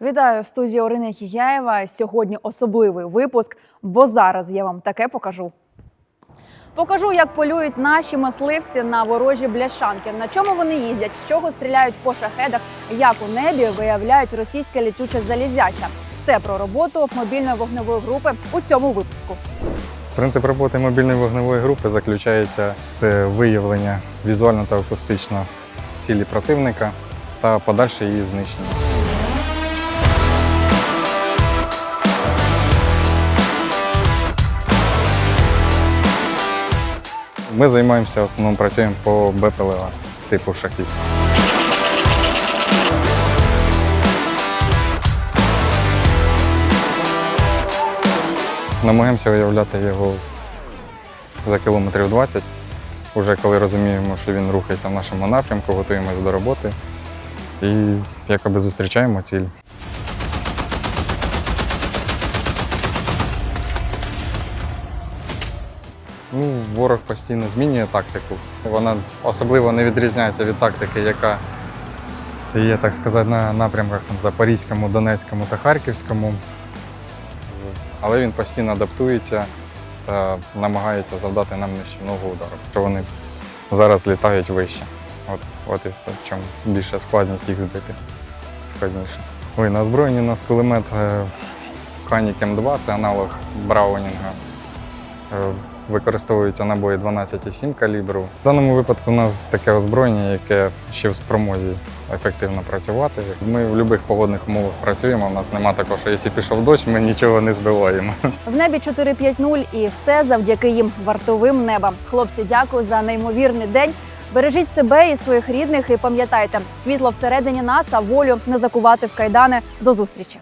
Вітаю в студії Орина Хігяєва. Сьогодні особливий випуск, бо зараз я вам таке покажу. Покажу, як полюють наші мисливці на ворожі бляшанки, на чому вони їздять, з чого стріляють по шахедах, як у небі виявляють російське літюче залізяча. Все про роботу мобільної вогневої групи у цьому випуску. Принцип роботи мобільної вогневої групи заключається це виявлення візуально та акустично цілі противника та подальше її знищення. Ми займаємося в основному працюємо по БПЛА типу шахів. Намагаємося виявляти його за кілометрів 20. Уже коли розуміємо, що він рухається в нашому напрямку, готуємось до роботи і якоби зустрічаємо ціль. Ну, ворог постійно змінює тактику. Вона особливо не відрізняється від тактики, яка є, так сказати, на напрямках там, Запорізькому, Донецькому та Харківському. Але він постійно адаптується та намагається завдати нам нищівного удару. Що вони зараз літають вище. От, от і все. В чому більша складність їх збити. Складніше. Ой, на озброєнні у нас кулемет е, Канік М2, це аналог Браунінга. Використовуються набої 12,7 калібру. В даному випадку у нас таке озброєння, яке ще в спромозі ефективно працювати. Ми в будь-яких погодних умовах працюємо. У нас нема такого, що якщо пішов дощ, ми нічого не збиваємо. В небі 450 і все завдяки їм вартовим неба. Хлопці, дякую за неймовірний день. Бережіть себе і своїх рідних, і пам'ятайте, світло всередині нас, а волю не закувати в кайдани. До зустрічі.